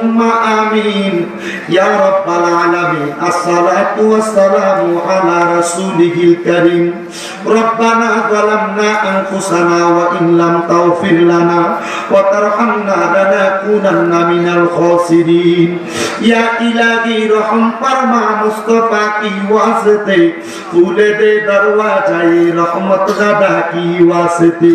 আল্লাহুম্মা আমিন ইয়া রাব্বাল আলামিন আসসালাতু ওয়াসসালামু আলা রাসূলিহিল কারীম রব্বানা যালামনা আনফুসানা ওয়া ইন লাম তাগফির লানা ওয়া তারহামনা লানাকুনান্না মিনাল খাসিরিন ইয়া ইলাহি রহম ফরমা মুস্তাফা কি ওয়াসতে খুলে দে দরওয়াজায়ে রহমত গাদা কি ওয়াসতে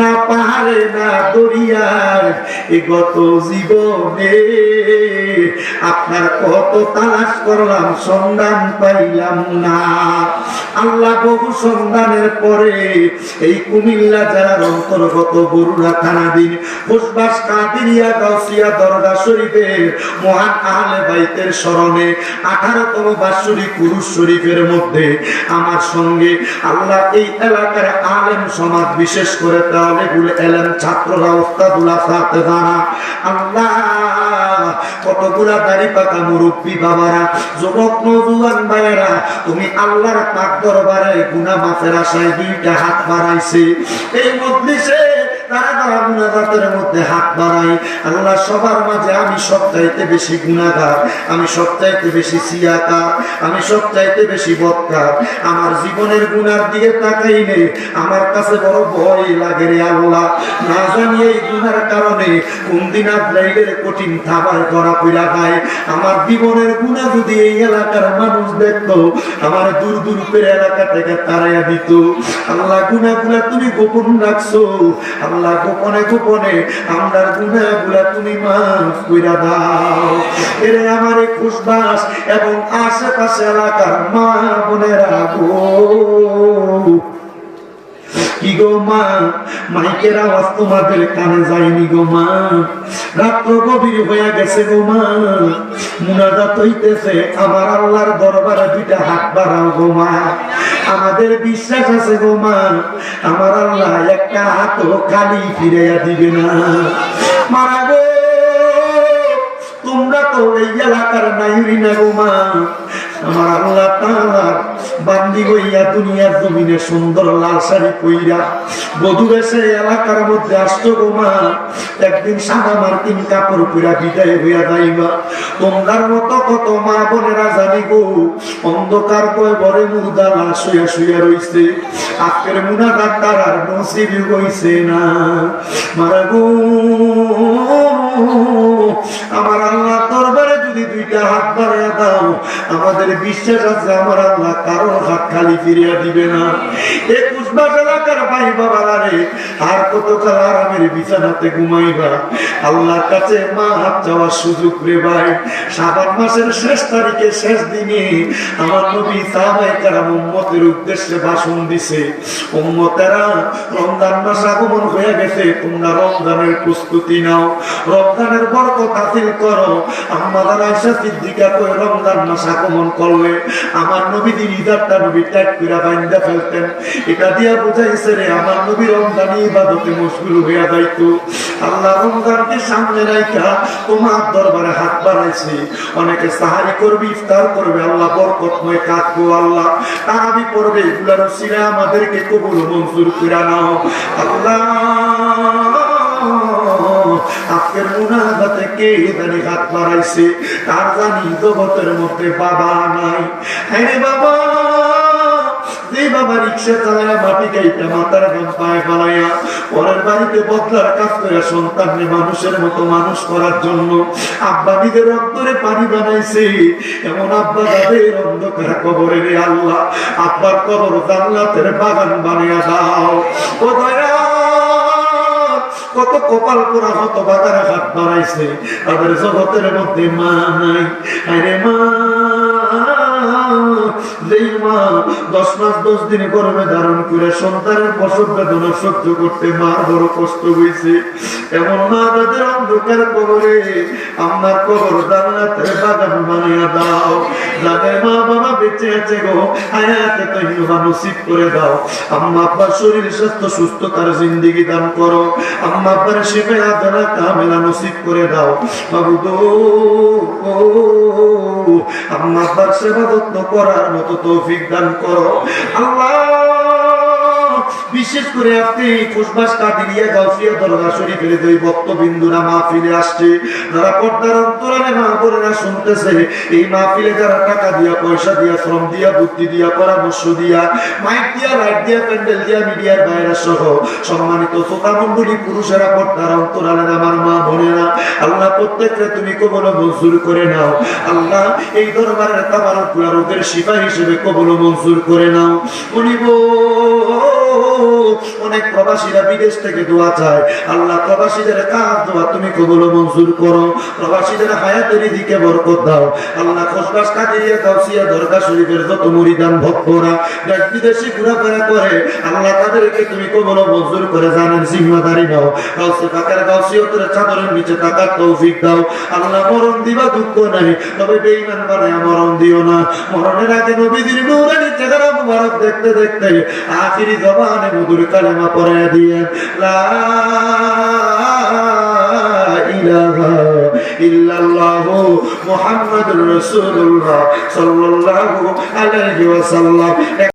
না পাহাড়ে, না দরিয়ার, এ গত জীবনে আপনার কত তালাশ করলাম, সন্ধান পাইলাম না। আল্লাহ বহু সন্ধানের পরে এই কুমিল্লা জেলার অন্তর্গত বরুড়া থানাধীন ফুসবাস কাদিরিয়া গাউসিয়া দরগা শরীফের মহান আহলে বাইতের স্মরণে আঠারোতম বাৎসরিক পুরুষ শরীফের মধ্যে আমার সঙ্গে আল্লাহ এই এলাকার আলেম সমাজ বিশেষ করে তাহলে এলেম ছাত্ররা ওস্তাদুল্লাহ সাথে জানা আল্লাহ, কতগুলা দাড়ি পাকা মুরব্বী বাবারা, যুবক নজুয়ান ভাইয়েরা, তুমি আল্লাহর পাক দরবারে গুনা মাফের আশায় দুইটা হাত বাড়াইছে। এই মজলিসে আমার জীবনের গুণার দিকে তাকাইলে আমার কাছে বড় ভয় লাগে রে আল্লাহ। না জানি এই গুণার কারণে কোন দিন আব্রাইলের কঠিন খাবার করা পইরা খায় আমার জীবনের গুণা যদি এই এলাকার মানুষ দেখতো, আমার দূর দূর এলাকা থেকে তারাইয়া দিত। আল্লাহ গুণাগুলা তুমি গোপন রাখছো। আল্লাহ গোপনে গোপনে আমরার গুণাগুলা তুমি মাফ কইরা দাও। এরে আমার খুশবাস এবং আশেপাশে এলাকার মা বোনেরা গো। কি গো মা, মাইকের আওয়াজ তোমাদের কানে যায়নি গো মা। রাত্র গভীর হয়ে গেছে গো মা। মুনাজাত হইতেছে আমার আল্লাহর দরবারে দুইটা হাত বাড়াও গো মা। আমাদের বিশ্বাস আছে গোমান আমার আল্লাহ একটা হাত খালি ফিরাইয়া দিবে না। মারা গো, তোমরা তো এই এলাকার নাইরি না গো মা। আমার আল্লাহ তাআলা বান্দি হইয়া দুনিয়ার জমিনে সুন্দর লাল শাড়ি পইরা বধু বেশে এলাকার মধ্যে আসতো গো একদিন সাদা মার্কিন কাপড় পইরা বিদায় হইয়া যাইবা তোমরার মতো কত মা বোনেরা জানি গো। অন্ধকার কয় বরে মুর্দা লাশ হইয়া শুইয়া রইছে। আজকের মুনাজাত তার আর নসিবি হইছে না। মারা গো। আমাদের বিশ্বাস আছে আমার আল্লাহ কারও হাত খালি ফিরিয়া দিবে না। একুশ ভাই বাবারা রে? আর কত আরামের বিছানাতে ঘুমাইবা? আল্লাহর কাছে মা হাত যাওয়ার সুযোগ রে ভাই। সাবান মাসের শেষ তারিখে শেষ দিনে আমার নবী সাহাবাই কারাম উম্মতের উদ্দেশ্যে ভাষণ দিছে, উম্মতেরা, রমজান মাস আগমন হয়ে গেছে, তোমরা রমজানের প্রস্তুতি নাও। রমজানের বরকত হাসিল করো। আমাদের আয়সা সিদ্দিকা কই রমজান মাস আগমন করলে আমার নবীদের ইজারটা নবী ত্যাগ করে বাইন্দা ফেলতেন। এটা দিয়া বুঝাইছে রে, আমার নবী রমজানি ইবাদতে মশগুল হইয়া যাইতো। আল্লাহ রমজানকে সামনে রাইখা তোমার দরবারে হাত বাড়াইছে। অনেকে সাহারি করবে, ইফতার করবে, আল্লাহ বরকতময় কাঁদবো আল্লাহ। তারাবি পড়বে, এগুলার সিরা আমাদেরকে কবুল মঞ্জুর করে নাও। আল্লাহ, আজকের মুনাজাতে কে জানি হাত বাড়াইছে, তার জানি জগতের মধ্যে বাবা নাই। হ্যাঁ বাবা। যে বাবা রিক্সা চালায় মাটি গাইতে মাথার গাম পায়ে ফেলাইয়া পরের বাড়িতে বদলার কাজ করে সন্তানকে মানুষের মতো মানুষ করার জন্য আব্বা নিজের রক্তরে পানি বানাইছে। এমন আব্বা যাদের অন্ধকার কবরে রে আল্লাহ, আব্বার কবর জান্নাতের বাগান বানিয়ে দাও। ও কত কপাল পোড়া হত বাজারে হাত বাড়াইছে, তাদের জগতের মধ্যে মা নাই। আরে মা। দশ মাস, দশ দিনে গর্ভে ধারণ করে সন্তানের প্রসব বেদনা সহ্য করতে মার বড় কষ্ট হয়েছে। এমন মা তাদের অন্ধকার কবরে আমার কবর জান্নাতের বাগান বানিয়ে দাও। যাদের মা বাবা বেঁচে আছে গো, হায়াতে তৈবা নসিব করে দাও। আম্মা আব্বার শরীর স্বাস্থ্য সুস্থ, তার জিন্দিগি দান করো। আম্মা আব্বার শিফে আদানা কামেলা নসিব করে দাও। বাবু দো আম্মা আব্বার সেবা যত্ন করার মতো তৌফিক দান করো। আল্লাহ বিশেষ করে আপনি ফুসবাস কাদিরিয়া গাউসিয়া দরগা শরীফের দুই ভক্তবিন্দুরা মাহফিলে আসছে। যারা পর্দার অন্তরালে মা বোনেরা শুনতেছে, এই মাহফিলে যারা টাকা দিয়া, পয়সা দিয়া, শ্রম দিয়া, বুদ্ধি দিয়া, পরামর্শ দিয়া, মাইক দিয়া, লাইট দিয়া, প্যান্ডেল দিয়া, মিডিয়ার বাইরে সহ সম্মানিত শ্রোতা মন্ডলী পুরুষেরা পর্দার অন্তরালের আমার মা বোনেরা, আল্লাহ প্রত্যেককে তুমি কবল মঞ্জুর করে নাও। আল্লাহ এই দরবারের তাবারক রোগের শিফা হিসেবে কবল মঞ্জুর করে নাও। উনি গো অনেক প্রবাসীরা বিদেশ থেকে দোয়া চায়। আল্লাহ, প্রবাসীদের কাজ দোয়া তুমি কবল মঞ্জুর করো। প্রবাসীদের হায়াতের দিকে বরকত দাও। আল্লাহ, খসবাস কাদিরিয়া গাউসিয়া দরগা শরীফের যত মুরিদান ভক্তরা দেশ বিদেশে ঘোরাফেরা করে, আল্লাহ তাদেরকে তুমি কবল মঞ্জুর করে জানেন জিম্মাদারি নাও। গাউসে পাকের গাউসিয়তের চাদরের নিচে থাকার তৌফিক দাও। আল্লাহ, মরণ দিবা দুঃখ নাই, তবে বেঈমান বানায় মরণ দিও না। মরণের আগে নবীদের নূরানি চেহারা মুবারক দেখতে দেখতে আখিরি জবানে মধুর কালেমা পড়ে দিয়ে লা ইলাহা ইল্লাল্লাহ মুহাম্মাদুর রাসূলুল্লাহ সাল্লাল্লাহু আলাইহি ওয়াসাল্লাম।